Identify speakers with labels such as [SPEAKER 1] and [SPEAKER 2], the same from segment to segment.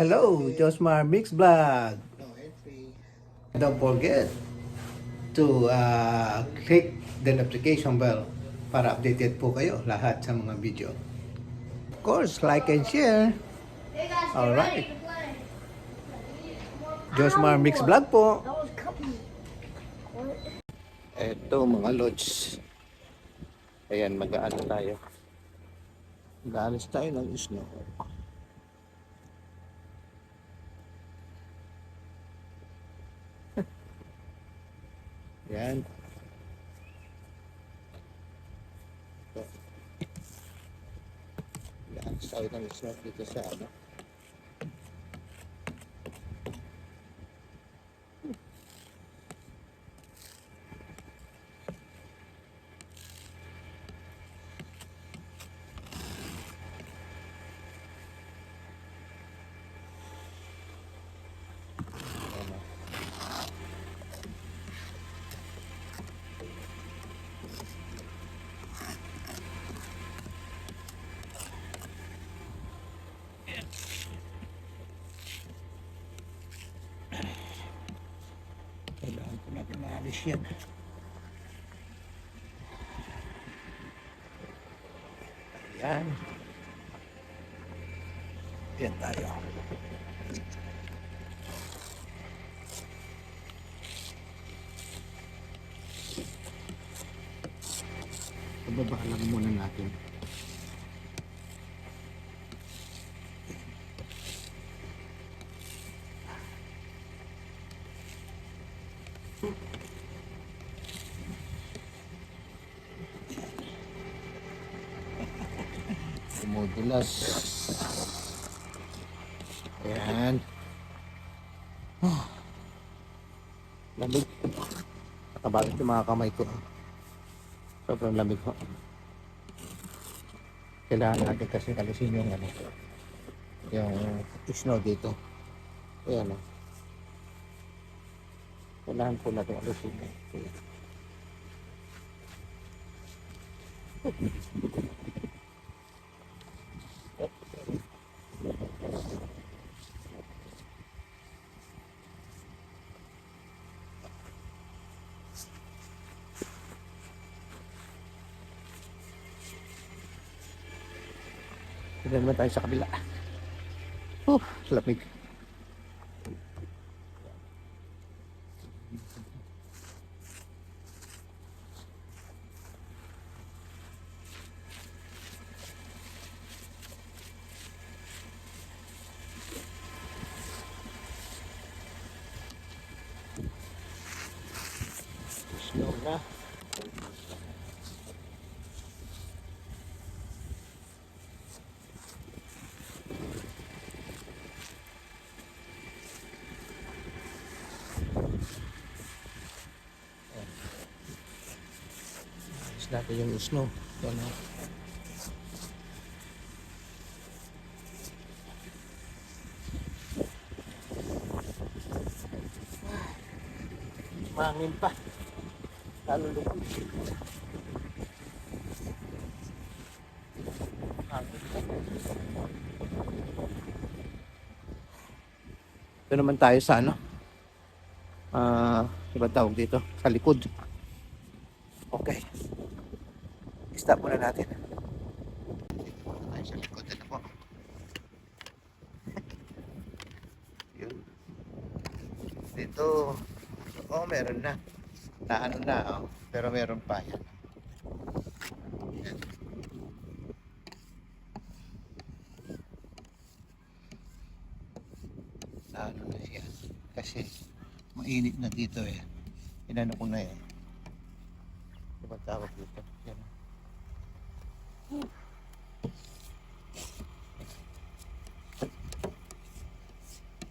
[SPEAKER 1] Hello, Josmar Mix Vlog. Don't forget to uh, click the notification bell para updated po kayo lahat sa mga video. Of course, like and share.
[SPEAKER 2] Hey guys,
[SPEAKER 1] All
[SPEAKER 2] get
[SPEAKER 1] right.
[SPEAKER 2] ready to play.
[SPEAKER 1] Josmar Mix Vlog po. Eto mga lods. Ayan, mag-aano tayo. Mag-aalis tayo ng snow. Yan. Ito. Mag-aalis tayo ng snow dito sa. Ano. Kailangan ko natin maalis yan. Ayan. Ayan tayo. Pababa lang muna natin. Dumudulas. Ayan. Oh. Lamig. Nakabalit yung mga kamay ko. Sobrang lamig ho. Kailangan natin kasi kalisin yung ano, yung snow dito. Ayan o. Kailangan po natin alisin. Ayan. Tignan naman tayo sa kabila. Oh, lamig. Snow na. Natin yung snow. Yan o. Mangin pa. Lalo lupit. Ito naman tayo sa ano? Ah, iba tawag dito? Sa likod. Okay. Stop muna natin. Ay, sa na po. Yun. Dito, oh, meron na. Na ano na, oh. Pero meron pa yan. Yan. Na ano na siya. Kasi, mainit na dito eh. Inano ko na yan. Ano ba tawag dito? Yan.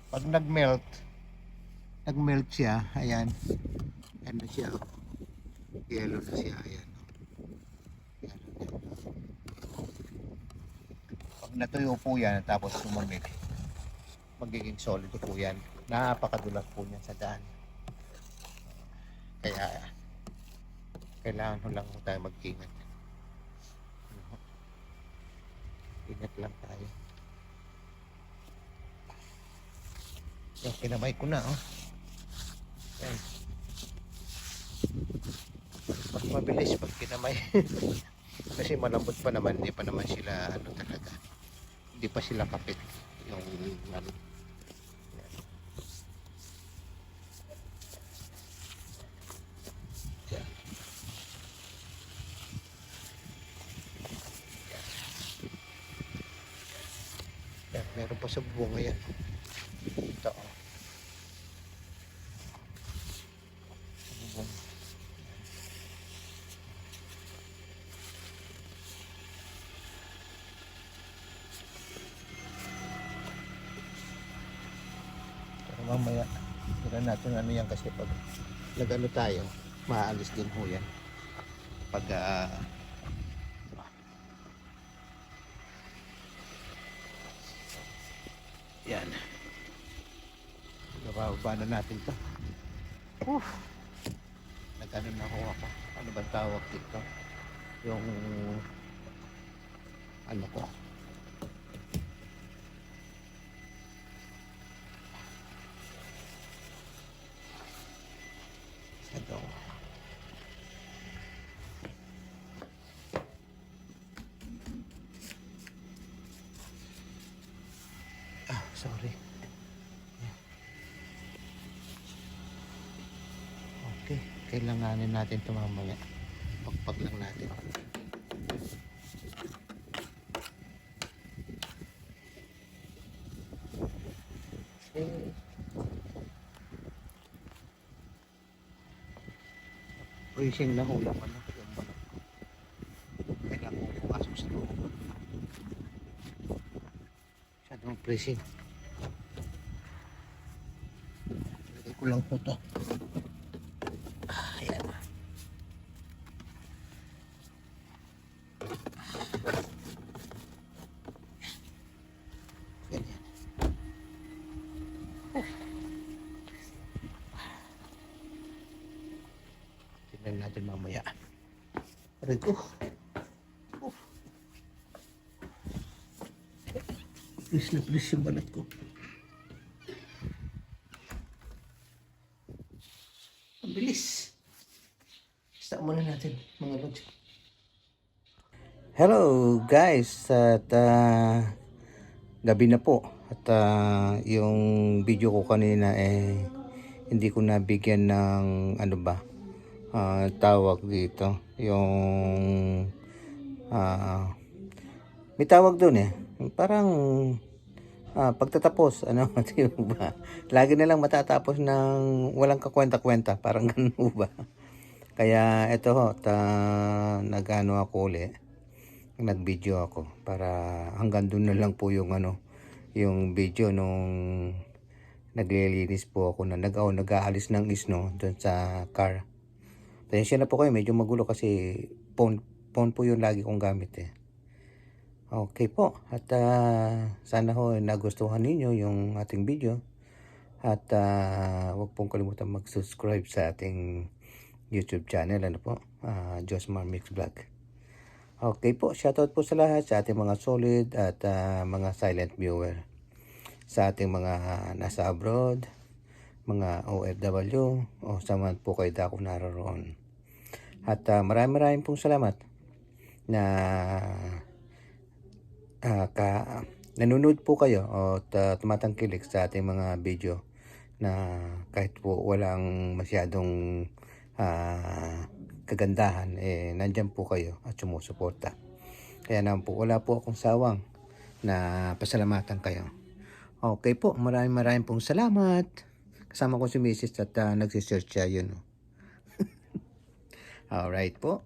[SPEAKER 1] Pag nag-melt, nag-melt siya, ayan. Ayan na siya. oh. Yellow na siya, ayan. oh. Pag natuyo po yan, tapos sumamig, magiging solid po yan. Napakadulas po niya sa daan. Kaya, kailangan lang ho tayo mag-ingat. Ingat lang tayo. Yung kinamay ko na, oh. Yan. Mas mabilis pag kinamay. Kasi malambot pa naman, hindi pa naman sila, ano talaga. Hindi pa sila kapit. Yung, ano. Meron pa sa bunga yan. Ito, oh. Sa bubong. Pero mamaya, tignan natin ano yan kasi pag nag-ano tayo, maaalis din ho yan. Pag ah, yan. Nabababa na natin to. Uf. Nag-ano na ho ako. Ano ba tawag dito? Yung ano ko. Ito. Ah, sorry. Okay, kailanganin natin ito mamaya. Pagpag lang natin. Eh, Freezing na hula pa na yung manok. Kailangan ko pumasok sa loob. Freezing. Lagay ko lang po to. Ah, ayan. Ganyan. Tingnan natin mamaya. Aray ko. Please na please yung balat ko. Ang bilis. Start muna natin mga lods. Hello guys at ah, gabi na po at ah, yung video ko kanina eh hindi ko nabigyan ng ano ba ah, tawag dito yung ah, may tawag doon eh parang ah, pagtatapos ano di ba lagi na lang matatapos ng walang kakwenta-kwenta parang ganun ba kaya eto ho ta, nagano ako uli nag-video ako para hanggang doon na lang po yung ano yung video nung naglilinis po ako na nag oh, nag-aalis ng isno doon sa car. Pasensya na po kayo, medyo magulo kasi phone, phone po yung lagi kong gamit eh. Okay po, at ah, sana ho nagustuhan ninyo yung ating video. At ah, huwag pong kalimutan mag-subscribe sa ating YouTube channel, ano po, uh, Josmar Mix Vlog. Okay po, shoutout po sa lahat sa ating mga solid at ah, mga silent viewer. Sa ating mga nasa abroad, mga OFW, o sa man po kayo dako naroon. At ah, maraming maraming pong salamat na ah, ka, nanonood po kayo o ta- tumatangkilik sa ating mga video na kahit po walang masyadong ah, kagandahan, eh, nandyan po kayo at sumusuporta. Kaya naman po, wala po akong sawang na pasalamatan kayo. Okay po, maraming maraming pong salamat. Kasama ko si Mrs. at uh, nagsisearch siya yun. oh. Alright po.